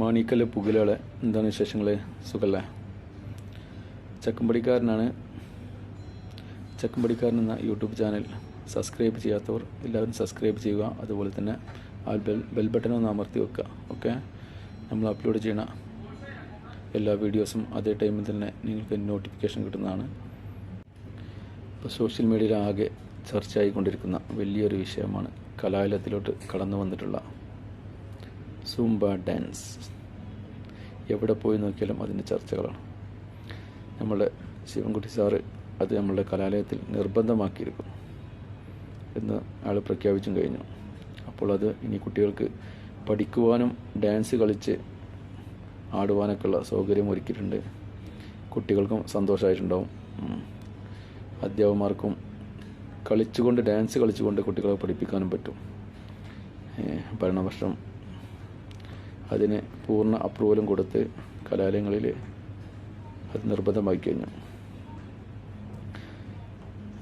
മാണിക്കൽ പുകിലകളെ എന്താണ് വിശേഷങ്ങൾ സുഖല്ലേ? ചക്കമ്പടിക്കാരനാണ് ചക്കമ്പടിക്കാരൻ എന്ന യൂട്യൂബ് ചാനൽ സബ്സ്ക്രൈബ് ചെയ്യാത്തവർ എല്ലാവരും സബ്സ്ക്രൈബ് ചെയ്യുക. അതുപോലെ തന്നെ ആ ബെൽ ബെൽ ബട്ടൺ ഒന്ന് അമർത്തി വെക്കുക. ഓക്കെ? നമ്മൾ അപ്ലോഡ് ചെയ്യണ എല്ലാ വീഡിയോസും അതേ ടൈമിൽ തന്നെ നിങ്ങൾക്ക് നോട്ടിഫിക്കേഷൻ കിട്ടുന്നതാണ്. ഇപ്പോൾ സോഷ്യൽ മീഡിയയിൽ ആകെ ചർച്ചയായിക്കൊണ്ടിരിക്കുന്ന വലിയൊരു വിഷയമാണ് കലാലയത്തിലോട്ട് കടന്നു വന്നിട്ടുള്ള സൂംബ ഡാൻസ്. എവിടെ പോയി നോക്കിയാലും അതിന്റെ ചർച്ചകളാണ്. നമ്മുടെ ശിവൻകുട്ടി സാറ് അത് നമ്മളുടെ കലാലയത്തിൽ നിർബന്ധമാക്കിയിരിക്കുന്നു എന്ന് ആൾ പ്രഖ്യാപിച്ചും കഴിഞ്ഞു. അപ്പോൾ അത് ഇനി കുട്ടികൾക്ക് പഠിക്കുവാനും ഡാൻസ് കളിച്ച് ആടുവാനൊക്കെയുള്ള സൗകര്യം ഒരുക്കിയിട്ടുണ്ട്. കുട്ടികൾക്കും സന്തോഷമായിട്ടുണ്ടാവും. അധ്യാപകന്മാർക്കും കളിച്ചുകൊണ്ട് ഡാൻസ് കളിച്ചുകൊണ്ട് കുട്ടികളെ പഠിപ്പിക്കാനും പറ്റും. ഭരണവർഷം അതിന് പൂർണ അപ്രൂവലും കൊടുത്ത് കലാലയങ്ങളിൽ അത് നിർബന്ധമാക്കി കഴിഞ്ഞു.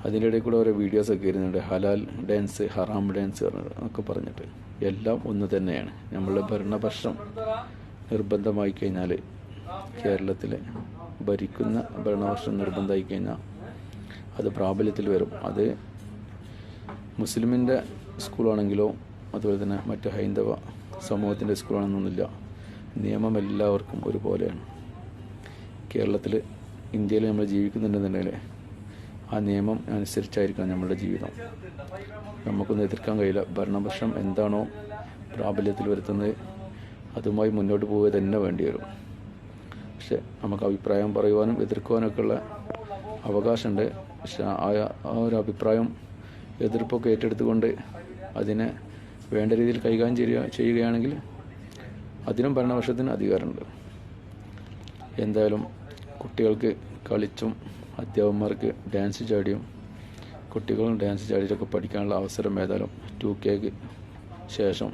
അതിന്റെ ഇടയിൽ കൂടെ ഓരോ വീഡിയോസൊക്കെ വരുന്നുണ്ട്. ഹലാൽ ഡാൻസ് ഹറാം ഡാൻസ് എന്നൊക്കെ പറഞ്ഞിട്ട്. എല്ലാം ഒന്ന് തന്നെയാണ്. നമ്മളുടെ ഭരണപക്ഷം നിർബന്ധമായി കഴിഞ്ഞാൽ കേരളത്തിലെ ഭരിക്കുന്ന ഭരണപക്ഷം നിർബന്ധമായി കഴിഞ്ഞാൽ അത് പ്രാബല്യത്തിൽ വരും. അത് മുസ്ലിമിന്റെ സ്കൂളാണെങ്കിലോ അതുപോലെ തന്നെ മറ്റ് ഹൈന്ദവ സമൂഹത്തിന്റെ സ്കൂളാണെന്നൊന്നുമില്ല. നിയമം എല്ലാവർക്കും ഒരുപോലെയാണ്. കേരളത്തിൽ ഇന്ത്യയിൽ നമ്മൾ ജീവിക്കുന്നുണ്ടെന്നുണ്ടെങ്കിൽ ആ നിയമം അനുസരിച്ചായിരിക്കണം നമ്മളുടെ ജീവിതം. നമുക്കൊന്നും എതിർക്കാൻ കഴിയില്ല. ഭരണപക്ഷം എന്താണോ പ്രാബല്യത്തിൽ വരുത്തുന്നത് അതുമായി മുന്നോട്ട് പോവുക തന്നെ വേണ്ടി വരും. പക്ഷെ നമുക്ക് അഭിപ്രായം പറയുവാനും എതിർക്കുവാനൊക്കെ ഉള്ള അവകാശമുണ്ട്. പക്ഷെ ആ ഒരു അഭിപ്രായം എതിർപ്പൊക്കെ ഏറ്റെടുത്തുകൊണ്ട് അതിനെ വേണ്ട രീതിയിൽ കൈകാര്യം ചെയ്യുക ചെയ്യുകയാണെങ്കിൽ അതിനും ഭരണപക്ഷത്തിന് അധികാരമുണ്ട്. എന്തായാലും കുട്ടികൾക്ക് കളിച്ചും അധ്യാപകന്മാർക്ക് ഡാൻസ് ചാടിയും കുട്ടികളും ഡാൻസ് ചാടിയിട്ടൊക്കെ പഠിക്കാനുള്ള അവസരം ഏതായാലും ടു കെക്ക് ശേഷം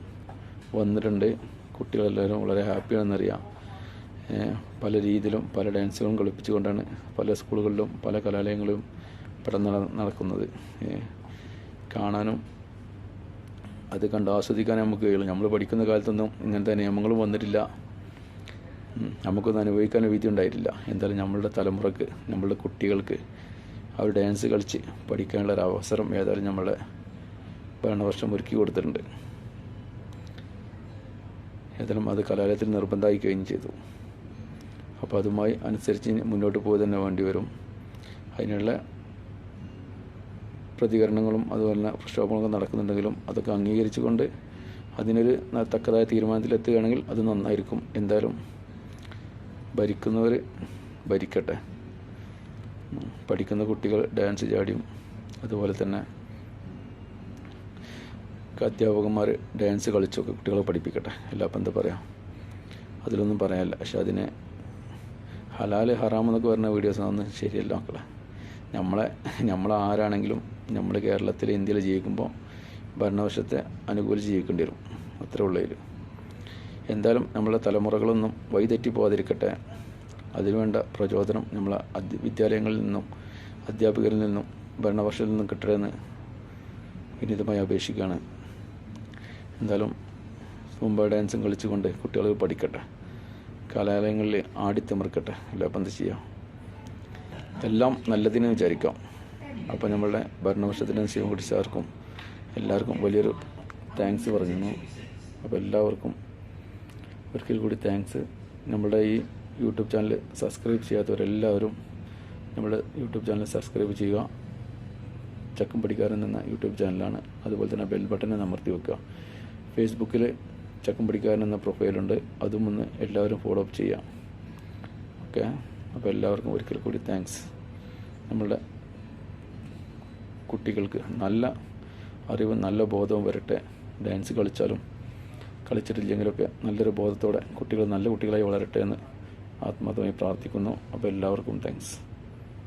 വന്നിട്ടുണ്ട്. കുട്ടികളെല്ലാവരും വളരെ ഹാപ്പിയാണെന്നറിയാം പല രീതിയിലും പല ഡാൻസുകളും കളിപ്പിച്ചുകൊണ്ടാണ് പല സ്കൂളുകളിലും പല കലാലയങ്ങളിലും പഠനം നട- നടക്കുന്നത്. കാണാനും അത് കണ്ട് ആസ്വദിക്കാൻ നമുക്ക് കഴിയുള്ളൂ നമ്മൾ പഠിക്കുന്ന കാലത്തൊന്നും ഇങ്ങനത്തെ നിയമങ്ങളും വന്നിട്ടില്ല. നമുക്കൊന്നും അനുഭവിക്കാൻ വിധി ഉണ്ടായിട്ടില്ല. എന്തായാലും നമ്മളുടെ തലമുറയ്ക്ക് നമ്മളുടെ കുട്ടികൾക്ക് അവർ ഡാൻസ് കളിച്ച് പഠിക്കാനുള്ള ഒരു അവസരം ഏതായാലും നമ്മളെ ഭരണവർഷം ഒരുക്കി കൊടുത്തിട്ടുണ്ട്. ഏതായാലും അത് കലാലയത്തിൽ നിർബന്ധമായി കഴിഞ്ഞ് ചെയ്തു. അപ്പോൾ അതുമായി അനുസരിച്ച് മുന്നോട്ട് പോയി തന്നെ വേണ്ടി വരും. അതിനുള്ള പ്രതികരണങ്ങളും അതുപോലെ പ്രക്ഷോഭങ്ങളൊക്കെ നടക്കുന്നുണ്ടെങ്കിലും അതൊക്കെ അംഗീകരിച്ചുകൊണ്ട് അതിനൊരു തക്കതായ തീരുമാനത്തിലെത്തുകയാണെങ്കിൽ അത് നന്നായിരിക്കും. എന്തായാലും ഭരിക്കുന്നവർ ഭരിക്കട്ടെ. പഠിക്കുന്ന കുട്ടികൾ ഡാൻസ് ചാടിയും അതുപോലെ തന്നെ അധ്യാപകന്മാർ ഡാൻസ് കളിച്ചൊക്കെ കുട്ടികളെ പഠിപ്പിക്കട്ടെ. എല്ലാ ഇപ്പം എന്താ പറയുക അതിലൊന്നും പറയാനില്ല. പക്ഷെ അതിനെ ഹലാൽ ഹറാം എന്നൊക്കെ പറഞ്ഞ വീഡിയോസ് ഒന്നും ശരിയല്ല മക്കളെ. നമ്മളെ നമ്മൾ ആരാണെങ്കിലും നമ്മൾ കേരളത്തിൽ ഇന്ത്യയിൽ ജീവിക്കുമ്പോൾ ഭരണവശത്തെ അനുകൂലിച്ച് ജീവിക്കേണ്ടി വരും. അത്രേ ഉള്ളതിൽ എന്തായാലും നമ്മളെ തലമുറകളൊന്നും വഴിതെറ്റി പോകാതിരിക്കട്ടെ അതിനുവേണ്ട പ്രചോദനം നമ്മളെ വിദ്യാലയങ്ങളിൽ നിന്നും അധ്യാപകരിൽ നിന്നും ഭരണപക്ഷത്തിൽ നിന്നും കിട്ടണമെന്ന് വിനീതമായി അപേക്ഷിക്കുകയാണ്. എന്തായാലും സൂമ്പ ഡാൻസും കളിച്ചുകൊണ്ട് കുട്ടികൾ പഠിക്കട്ടെ. കലാലയങ്ങളിൽ ആടിത്തിമിർക്കട്ടെ അല്ല എന്താ ചെയ്യാം? എല്ലാം നല്ലതിന് വിചാരിക്കാം. അപ്പോൾ നമ്മളുടെ ഭരണപക്ഷത്തിന്റെ സീമ കുടിച്ചവർക്കും എല്ലാവർക്കും വലിയൊരു താങ്ക്സ് പറഞ്ഞു അപ്പോൾ എല്ലാവർക്കും ഒരിക്കൽ കൂടി താങ്ക്സ് നമ്മുടെ ഈ യൂട്യൂബ് ചാനൽ സബ്സ്ക്രൈബ് ചെയ്യാത്തവരെല്ലാവരും നമ്മൾ യൂട്യൂബ് ചാനൽ സബ്സ്ക്രൈബ് ചെയ്യുക. ചക്കം പഠിക്കാരൻ എന്ന യൂട്യൂബ് ചാനലാണ്. അതുപോലെ തന്നെ ബെൽ ബട്ടൺ അമർത്തി വെക്കുക. ഫേസ്ബുക്കിൽ ചക്കം പഠിക്കാരൻ എന്ന പ്രൊഫൈലുണ്ട് അതും ഒന്ന് എല്ലാവരും ഫോളോ അപ്പ് ചെയ്യുക. ഓക്കെ അപ്പോൾ എല്ലാവർക്കും ഒരിക്കൽ കൂടി താങ്ക്സ് നമ്മളുടെ കുട്ടികൾക്ക് നല്ല അറിവും നല്ല ബോധവും വരട്ടെ. ഡാൻസ് കളിച്ചാലും കളിച്ചിട്ടില്ലെങ്കിലൊക്കെ നല്ലൊരു ബോധത്തോടെ കുട്ടികൾ നല്ല കുട്ടികളായി വളരട്ടെ എന്ന് ആത്മാർത്ഥമായി പ്രാർത്ഥിക്കുന്നു. അപ്പോൾ എല്ലാവർക്കും താങ്ക്സ്